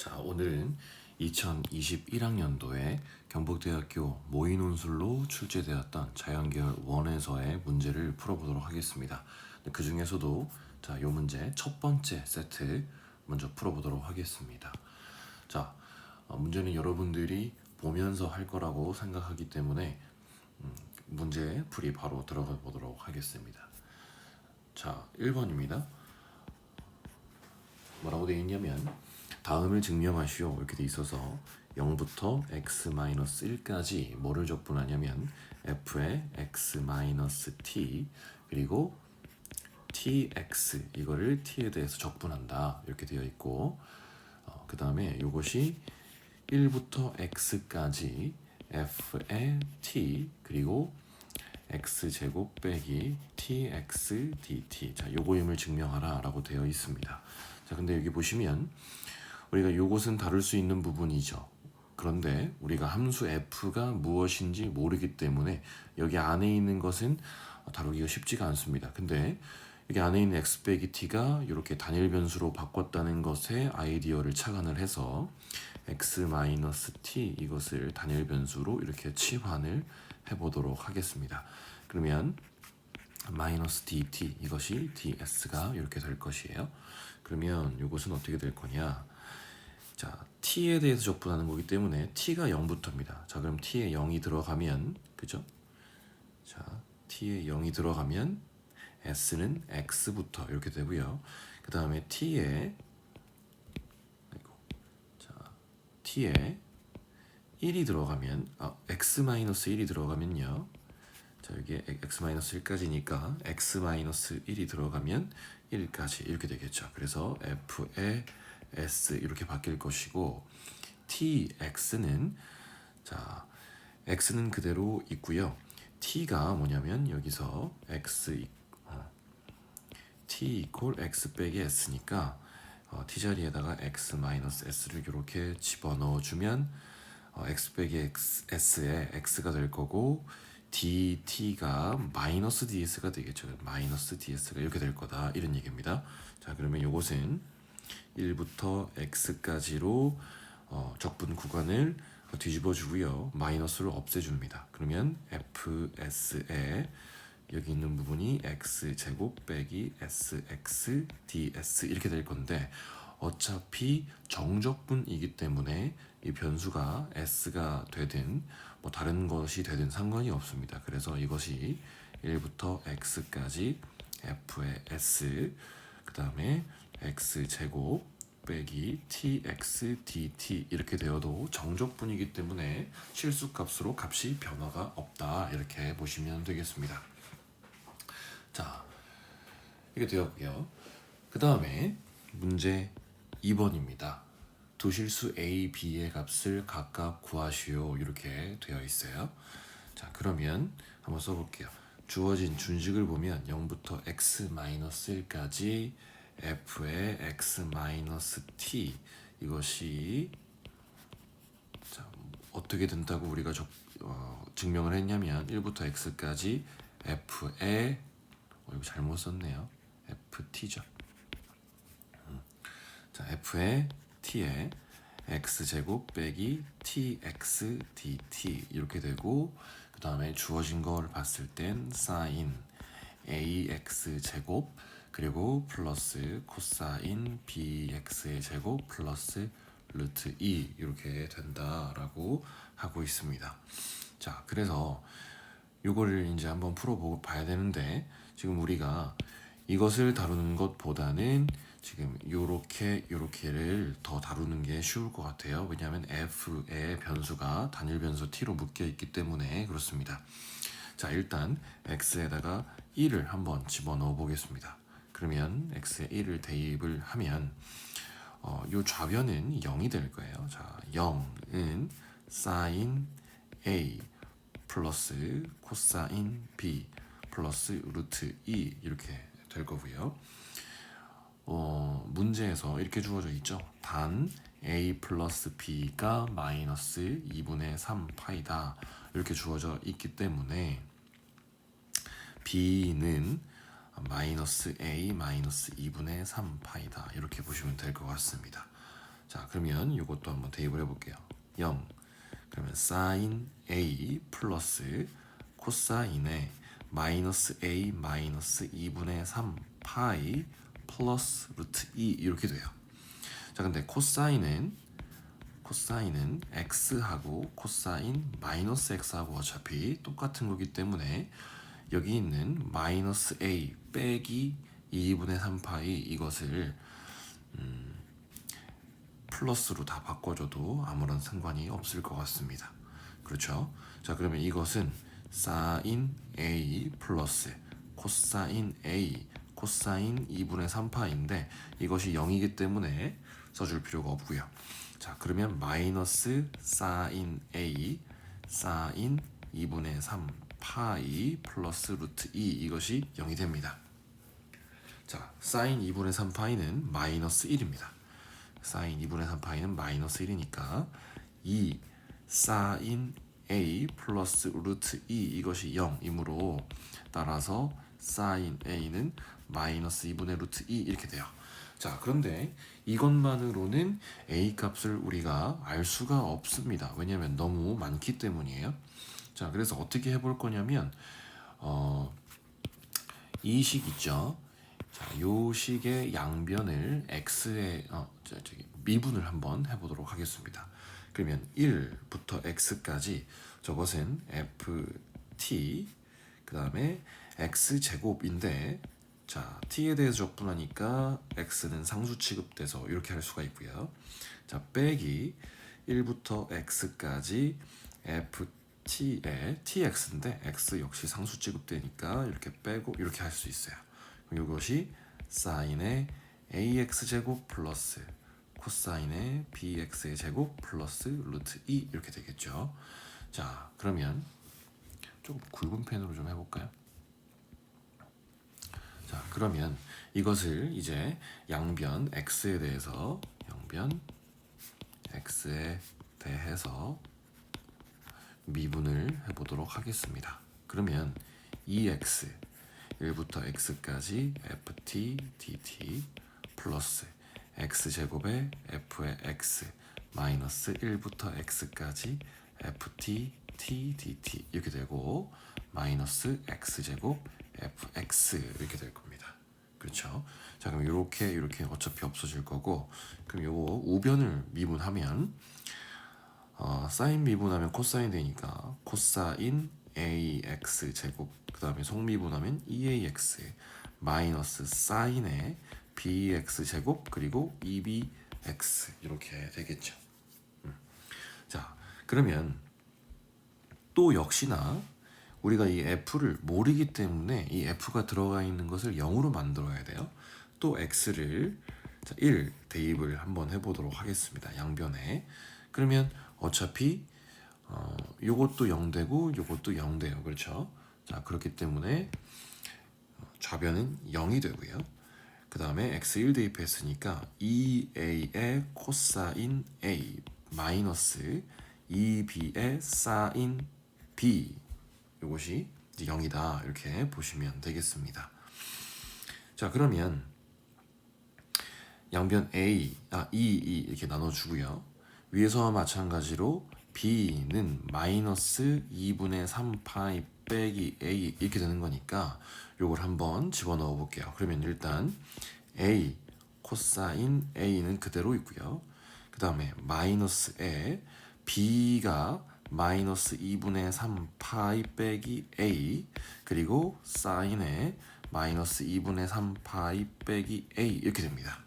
자, 오늘은 2021학년도에 경북대학교 모의논술로 출제되었던 자연계열 원에서의 문제를 풀어보도록 하겠습니다. 그 중에서도 자, 요 문제 첫 번째 세트 먼저 풀어보도록 하겠습니다. 자, 어, 문제는 여러분들이 보면서 할 거라고 생각하기 때문에 음, 문제 풀이 바로 들어가 보도록 하겠습니다. 자, 1번입니다. 뭐라고 되어 있냐면 다음을 증명하시오. 이렇게 돼 있어서 0부터 x-1까지 뭐를 적분하냐면 f의 x-t 그리고 tx 이거를 t에 대해서 적분한다. 이렇게 되어 있고 어, 그 다음에 이것이 1부터 x까지 f의 t 그리고 x 제곱 빼기 tx dt 자 요거임을 증명하라 라고 되어 있습니다. 자 근데 여기 보시면 우리가 요것은 다룰 수 있는 부분이죠. 그런데 우리가 함수 f가 무엇인지 모르기 때문에 여기 안에 있는 것은 다루기가 쉽지가 않습니다. 근데 여기 안에 있는 x 빼기 t가 이렇게 단일 변수로 바꿨다는 것에 아이디어를 착안을 해서 x 마이너스 t 이것을 단일 변수로 이렇게 치환을 해보도록 하겠습니다. 그러면 마이너스 dt 이것이 ds가 이렇게 될 것이에요. 그러면 이것은 어떻게 될 거냐? 자, t에 대해서 적분하는 거기 때문에 t가 0부터입니다. 자, 그럼 t에 0이 들어가면 그죠? 자, t에 0이 들어가면 s는 x부터 이렇게 되고요. 그 다음에 t에 아이고, 자, t에 1이 들어가면 아, x 마이너스 1이 들어가면요. 자, 여기에 x 마이너스 1까지니까 x 마이너스 1이 들어가면 1까지 이렇게 되겠죠. 그래서 f의 s 이렇게 바뀔 것이고 tx는 자 x는 그대로 있고요. t가 뭐냐면 여기서 x 어, t 이퀄 x 빼기 s니까 어, t 자리에다가 x 마이너스 s를 이렇게 집어넣어 주면 어, x 빼기 x, s에 x가 될 거고 dt가 마이너스 ds가 되겠죠. 마이너스 ds가 이렇게 될 거다 이런 얘기입니다. 자 그러면 이것은 1부터 x까지로 어, 적분 구간을 뒤집어 주고요. 마이너스를 없애줍니다. 그러면 fs에 여기 있는 부분이 x 제곱 빼기 sx ds 이렇게 될 건데 어차피 정적분이기 때문에 이 변수가 s가 되든 뭐 다른 것이 되든 상관이 없습니다. 그래서 이것이 1부터 x까지 f의 s 그 다음에 x 제곱 빼기 tx dt 이렇게 되어도 정적분이기 때문에 실수값으로 값이 변화가 없다 이렇게 보시면 되겠습니다. 자 이게 되었고요. 그 다음에 문제 2번입니다. 두 실수 a, b의 값을 각각 구하시오 이렇게 되어 있어요. 자 그러면 한번 써볼게요. 주어진 준식을 보면 0부터 x-1까지 f의 x-t 이것이 자, 어떻게 된다고 우리가 적, 어, 증명을 했냐면 1부터 x까지 f의 어, 이거 잘못 썼네요. ft죠. 음. 자, f의 t에 x 제곱 빼기 tx dt 이렇게 되고 그 다음에 주어진 걸 봤을 땐 sin ax 제곱 그리고 플러스 코사인 bx의 제곱 플러스 루트 2 이렇게 된다라고 하고 있습니다. 자, 그래서 요거를 이제 한번 풀어 봐야 되는데 지금 우리가 이것을 다루는 것보다는 지금 요렇게 요렇게를 더 다루는 게 쉬울 것 같아요. 왜냐하면 f의 변수가 단일 변수 t로 묶여 있기 때문에 그렇습니다. 자, 일단 x에다가 1을 한번 집어넣어 보겠습니다. 그러면 x에 1을 대입을 하면 어, 요 좌변은 0이 될 거예요. 자, 0은 sin a 플러스 코사인 b 플러스 루트 2 이렇게 될 거고요. 어, 문제에서 이렇게 주어져 있죠. 단 a 플러스 b가 마이너스 2분의 3 파이다 이렇게 주어져 있기 때문에 b는 마이너스 a 마이너스 2분의 3 파이다 이렇게 보시면 될 것 같습니다. 자 그러면 이것도 한번 대입을 해볼게요. 0 그러면 사인 a 플러스 코사인의 마이너스 a 마이너스 2분의 3 파이 플러스 루트 2 이렇게 돼요. 자 근데 코사인은 코사인은 x하고 코사인 마이너스 x하고 어차피 똑같은 거기 때문에 여기 있는 마이너스 a 빼기 2분의 3파이 이것을 음, 플러스로 다 바꿔줘도 아무런 상관이 없을 것 같습니다. 그렇죠? 자 그러면 이것은 사인 a 플러스 코사인 a 코사인 2분의 3파인데 이것이 0이기 때문에 써줄 필요가 없고요. 자 그러면 마이너스 사인 a 사인 2분의 3 파이 플러스 루트 2 이것이 0이 됩니다. 자 사인 2분의 3 파이는 마이너스 1입니다. 사인 2분의 3 파이는 마이너스 1이니까 2 사인 a 플러스 루트 2 이것이 0이므로 따라서 사인 a는 마이너스 2분의 루트 2 이렇게 돼요. 자 그런데 이것만으로는 a 값을 우리가 알 수가 없습니다. 왜냐하면 너무 많기 때문이에요. 자 그래서 어떻게 해볼 거냐면 어, 이 식 있죠. 자, 요 식의 양변을 x에 어, 저, 저기 미분을 한번 해보도록 하겠습니다. 그러면 1부터 x까지 저것은 ft 그 다음에 x 제곱인데 자 t에 대해서 적분하니까 x는 상수 취급돼서 이렇게 할 수가 있고요. 자 빼기 1부터 x까지 ft 에 tx인데 x 역시 상수 취급되니까 이렇게 빼고 이렇게 할 수 있어요. 이것이 사인의 ax 제곱 플러스 코사인의 bx의 제곱 플러스 루트 2 이렇게 되겠죠. 자 그러면 조금 굵은 펜으로 좀 해볼까요? 자 그러면 이것을 이제 양변 x에 대해서 양변 x에 대해서 미분을 해보도록 하겠습니다. 그러면 2x 1부터 x까지 ft dt 플러스 x 제곱에 f의 x 마이너스 1부터 x까지 ft t dt 이렇게 되고 마이너스 x 제곱 fx 이렇게 될 겁니다. 그렇죠? 자 그럼 이렇게 이렇게 어차피 없어질 거고 그럼 요거 우변을 미분하면 어, 사인 미분하면 코사인 되니까 코사인 ax 제곱 그 다음에 속미분하면 2ax 마이너스 사인의 bx 제곱 그리고 2bx 이렇게 되겠죠. 음. 자 그러면 또 역시나 우리가 이 f를 모르기 때문에 이 f가 들어가 있는 것을 0으로 만들어야 돼요. 또 x를 자, 1 대입을 한번 해보도록 하겠습니다. 양변에 그러면 어차피 어, 요것도 0 되고 요것도 0 돼요. 그렇죠? 자 그렇기 때문에 좌변은 0이 되고요. 그 다음에 x1 대입했으니까 2a의 코사인 a 마이너스 2b의 사인 b 이제 0이다 이렇게 보시면 되겠습니다. 자 그러면 양변 a 아 2, 2 이렇게 나눠주고요. 위에서와 마찬가지로 b는 마이너스 2분의 3파이 빼기 a 이렇게 되는 거니까 요걸 한번 집어넣어 볼게요. 그러면 일단 a 코사인 a는 그대로 있고요. 그 다음에 마이너스에 b가 마이너스 2분의 3 파이 빼기 a 그리고 사인에 마이너스 2분의 3 파이 빼기 a 이렇게 됩니다.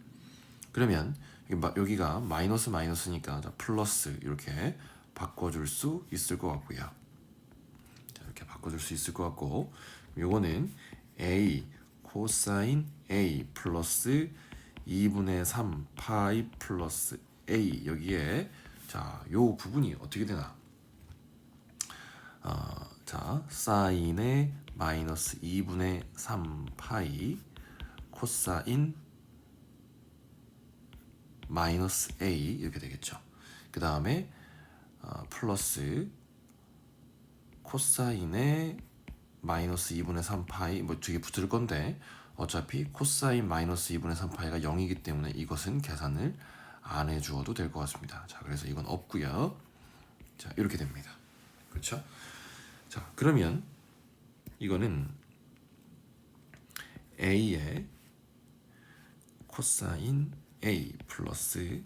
그러면 여기가 마이너스 마이너스니까 플러스 이렇게 바꿔줄 수 있을 것 같고요. 자, 이렇게 바꿔줄 수 있을 것 같고 요거는 a 코사인 a 플러스 2분의 3 파이 플러스 a 여기에 자, 요 부분이 어떻게 되나? 어, 자, 사인의 마이너스 2분의 3 파이 코사인 마이너스 a 이렇게 되겠죠. 그 다음에 어, 플러스 코사인의 마이너스 2분의 3파이 뭐두개 붙을 건데 어차피 코사인 마이너스 2분의 3파이가 0이기 때문에 이것은 계산을 안 해주어도 될 것 같습니다. 자, 그래서 이건 없고요. 자, 이렇게 됩니다. 그렇죠? 자, 그러면 이거는 a의 코사인 a 플러스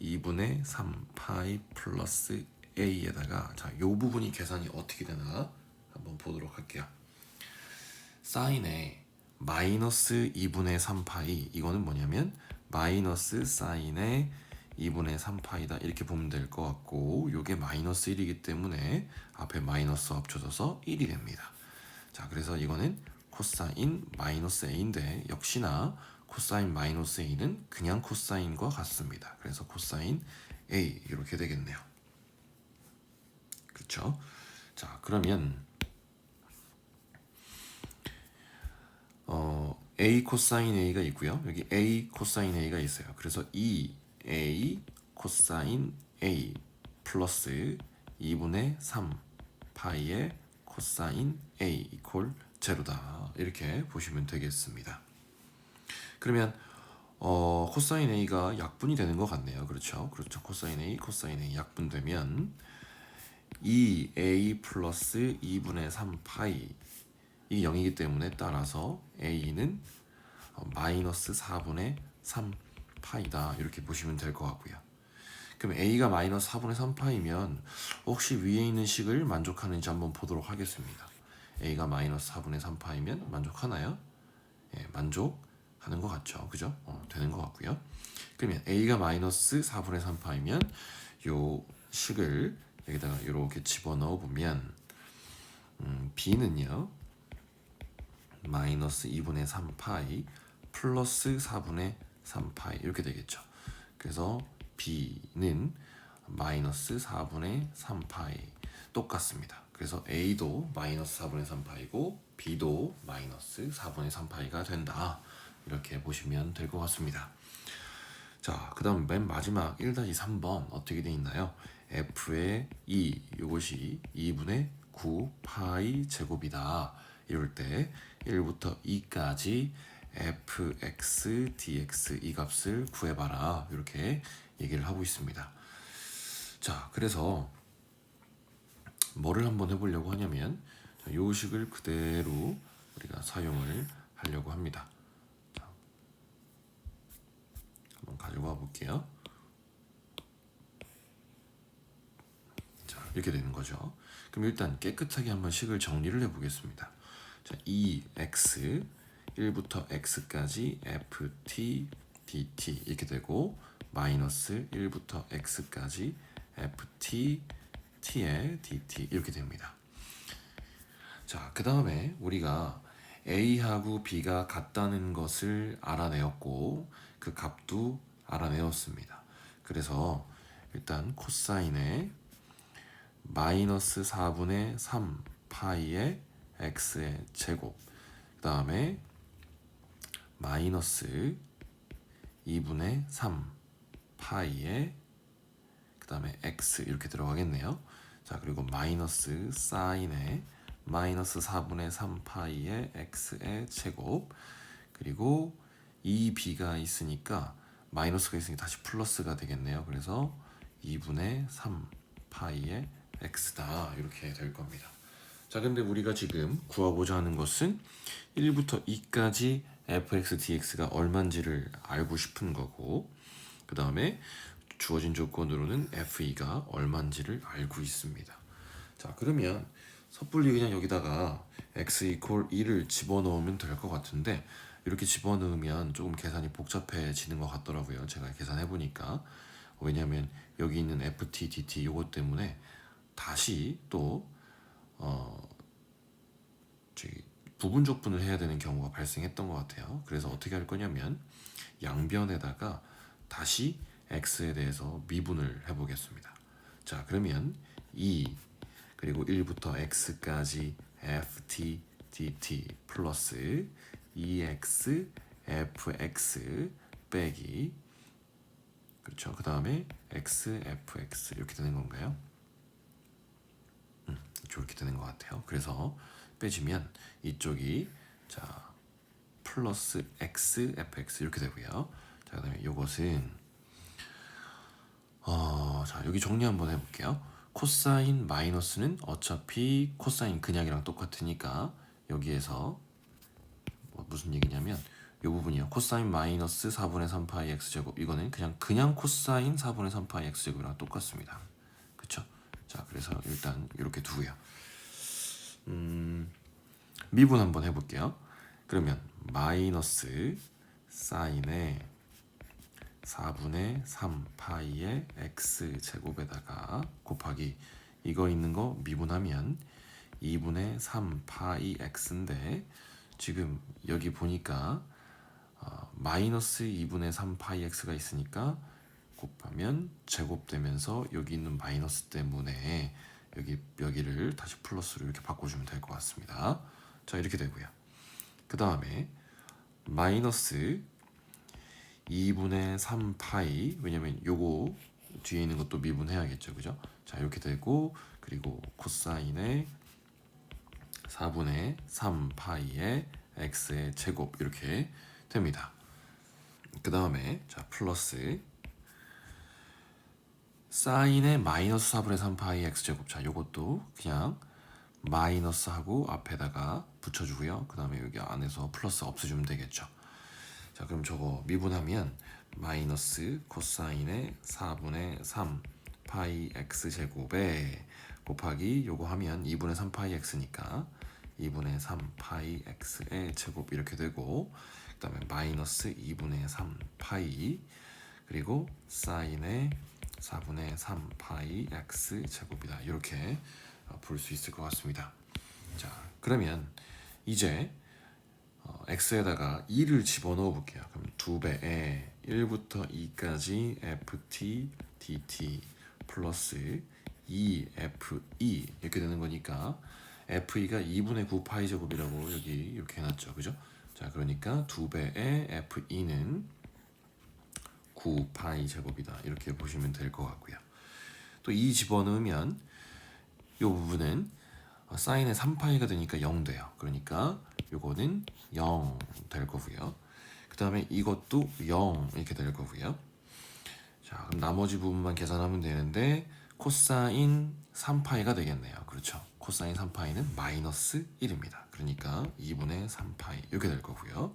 2분의 3 파이 플러스 a에다가 자, 요 부분이 계산이 어떻게 되나 한번 보도록 할게요. 사인의 마이너스 2분의 3 파이 이거는 뭐냐면 마이너스 사인의 2분의 3파이다 이렇게 보면 될 것 같고 요게 마이너스 1이기 때문에 앞에 마이너스 합쳐져서 1이 됩니다. 자 그래서 이거는 코사인 마이너스 a인데 역시나 코사인 마이너스 a는 그냥 코사인과 같습니다. 그래서 코사인 a 이렇게 되겠네요. 그렇죠? 자 그러면 어, a 코사인 a가 있고요. 여기 a 코사인 a가 있어요. 그래서 2 a 코사인 a 플러스 2분의 3 파이의 코사인 a 이퀄 제로다. 이렇게 보시면 되겠습니다. 그러면 어, 코사인 a가 약분이 되는 것 같네요. 그렇죠? 그렇죠. 코사인 a, 코사인 a 약분되면 2a 플러스 2분의 3 파이 이게 0이기 때문에 따라서 a는 어, 마이너스 4분의 3 파이다 이렇게 보시면 될 것 같고요. 그럼 a가 마이너스 4분의 3 파이면 혹시 위에 있는 식을 만족하는지 한번 보도록 하겠습니다. a가 마이너스 4분의 3 파이면 만족하나요? 예, 만족 하는 것 같죠, 그죠? 어, 되는 것 같고요. 그러면 a가 마이너스 4분의 3 파이면 요 식을 여기다가 이렇게 집어넣어 보면 음, b는요. 마이너스 2분의 3파이 플러스 4분의 3파이 이렇게 되겠죠. 그래서 b는 마이너스 4분의 3파이 똑같습니다. 그래서 a도 마이너스 4분의 3파이고 b도 마이너스 4분의 3파이가 된다. 이렇게 보시면 될 것 같습니다. 자, 그 다음 맨 마지막 1-3번 어떻게 돼 있나요? f의 2 이것이 2분의 9 파이 제곱이다. 이럴 때 1부터 2까지 fx, dx 이 값을 구해봐라 이렇게 얘기를 하고 있습니다. 자, 그래서 뭐를 한번 해보려고 하냐면 요 식을 그대로 우리가 사용을 하려고 합니다. 자, 한번 가지고 와 볼게요. 자, 이렇게 되는 거죠. 그럼 일단 깨끗하게 한번 식을 정리를 해 보겠습니다. 자, 2x 1부터 x까지 ft dt 이렇게 되고 마이너스 1부터 x까지 ft t의 dt 이렇게 됩니다. 자, 그 다음에 우리가 a하고 b가 같다는 것을 알아내었고 그 값도 알아내었습니다. 그래서 일단 코사인의 마이너스 4분의 3 파이의 x의 제곱 그 다음에 마이너스 2분의 3 파이의 그 다음에 x 이렇게 들어가겠네요. 자 그리고 마이너스 사인의 마이너스 4분의 3 파이의 x의 제곱 그리고 2b가 있으니까 마이너스가 있으니 다시 플러스가 되겠네요. 그래서 2분의 3 파이의 x다 이렇게 될 겁니다. 자, 근데 우리가 지금 구하고자 하는 것은 1부터 2까지 fx dx가 얼마인지를 알고 싶은 거고 그 다음에 주어진 조건으로는 fe가 얼마인지를 알고 있습니다. 자, 그러면 섣불리 그냥 여기다가 x 이퀄 2를 집어넣으면 될 것 같은데 이렇게 집어넣으면 조금 계산이 복잡해지는 것 같더라고요. 제가 계산해 보니까 왜냐하면 여기 있는 ft dt 요것 때문에 다시 또 어, 저기 부분적분을 해야 되는 경우가 발생했던 것 같아요. 그래서 어떻게 할 거냐면 양변에다가 다시 x에 대해서 미분을 해보겠습니다. 자, 그러면 2 그리고 1부터 x까지 ft dt 플러스 2x fx 빼기 그렇죠. 그 다음에 x fx 이렇게 되는 건가요? 음, 이렇게 되는 것 같아요. 그래서 빼주면 이쪽이 자 플러스 x fx 이렇게 되고요. 자 그다음에 이것은 어, 자 여기 정리 한번 해볼게요. 코사인 마이너스는 어차피 코사인 그냥이랑 똑같으니까 여기에서 뭐 무슨 얘기냐면 이 부분이요. 코사인 마이너스 4분의 3파이 x 제곱 이거는 그냥 그냥 코사인 4분의 3파이 x 제곱이랑 똑같습니다. 그쵸? 자 그래서 일단 이렇게 두고요. 음, 미분 한번 해볼게요. 그러면 마이너스 사인의 4분의 3파이의 x 제곱에다가 곱하기 이거 있는 거 미분하면 2분의 3파이 x인데 지금 여기 보니까 어, 마이너스 2분의 3 파이 x가 있으니까 곱하면 제곱되면서 여기 있는 마이너스 때문에 여기 여기를 다시 플러스로 이렇게 바꿔주면 될 것 같습니다. 자 이렇게 되고요. 그 다음에 마이너스 2분의 3 파이 왜냐면 요거 뒤에 있는 것도 미분해야겠죠 그죠 자 이렇게 되고 그리고 코사인의 4분의 3파이의 x의 제곱 이렇게 됩니다. 그 다음에 자 플러스 사인의 마이너스 4분의 3파이 x제곱. 자 요것도 그냥 마이너스 하고 앞에다가 붙여주고요. 그 다음에 여기 안에서 플러스 없애주면 되겠죠. 자 그럼 저거 미분하면 마이너스 코사인의 4분의 3 파이 x 제곱에 곱하기 요거 하면 2분의 3 파이 x니까 2분의 3 파이 x의 제곱 이렇게 되고 그 다음에 마이너스 2분의 3 파이 그리고 사인의 4분의 3 파이 x 제곱이다 이렇게 볼 수 있을 것 같습니다. 자 그러면 이제 어, x에다가 2를 집어넣어 볼게요. 그럼 두 배에 1부터 2까지 ft dt 플러스 2fe 이렇게 되는 거니까 fe가 2분의 9 파이 제곱이라고 여기 이렇게 해놨죠, 그죠? 자, 그러니까 두 배의 fe는 9 파이 제곱이다 이렇게 보시면 될 것 같고요. 또2 집어넣으면 이 부분은 어, 사인의 3파이가 되니까 0 돼요. 그러니까 요거는 0 될 거고요. 그 다음에 이것도 0 이렇게 될 거고요. 자, 그럼 나머지 부분만 계산하면 되는데 코사인 3파이가 되겠네요. 그렇죠. 코사인 3파이는 마이너스 1입니다. 그러니까 2분의 3파이 이렇게 될 거고요.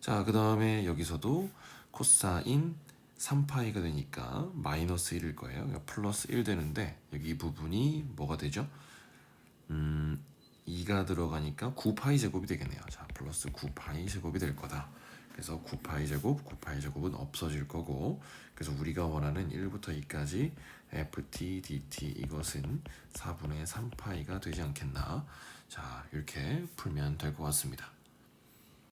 자, 그 다음에 여기서도 코사인 3파이가 되니까 마이너스 1일 거예요. 그러니까 플러스 1 되는데 여기 이 부분이 뭐가 되죠? 음, 2가 들어가니까 9파이 제곱이 되겠네요. 자, 플러스 9파이 제곱이 될 거다. 그래서 9파이 제곱, 9파이 제곱은 없어질 거고 그래서 우리가 원하는 1부터 2까지 ft, dt 이것은 4분의 3파이가 되지 않겠나? 자 이렇게 풀면 될 것 같습니다